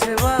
C'est bon.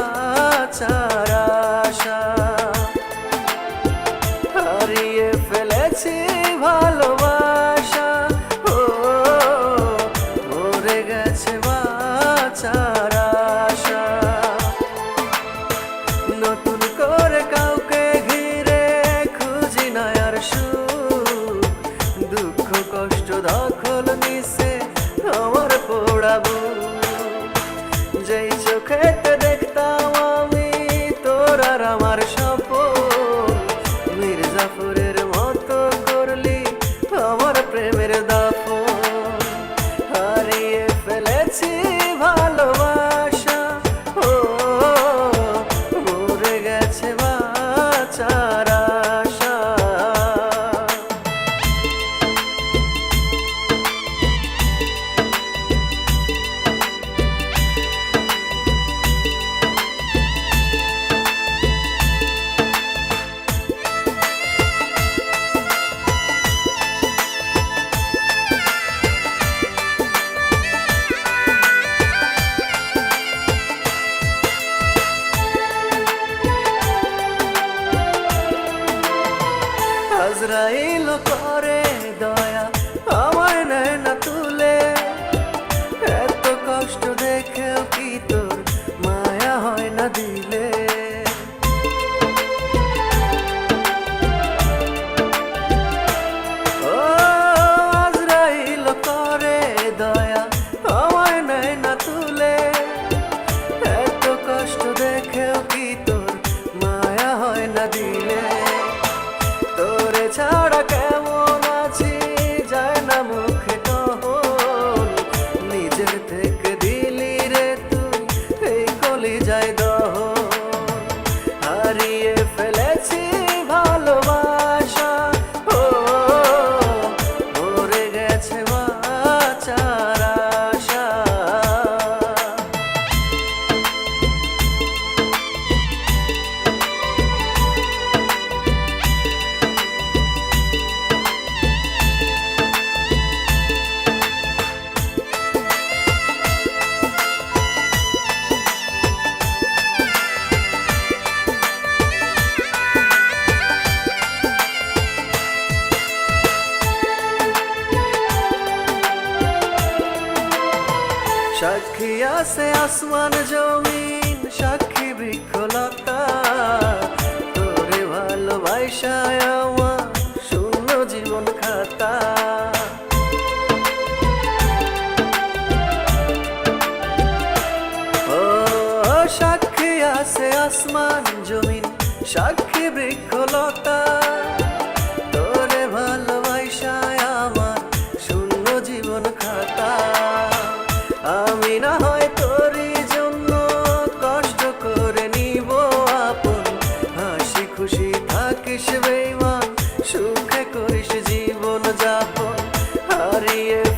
সাক্ষী আছে আসমান জমিন, সাক্ষী বৃক্ষলতা। তোরে ভালোবাসায় আমার শূন্য জীবন খাতা। ও, সাক্ষী আছে আসমান জমিন, সাক্ষী বৃক্ষলতা। yeah.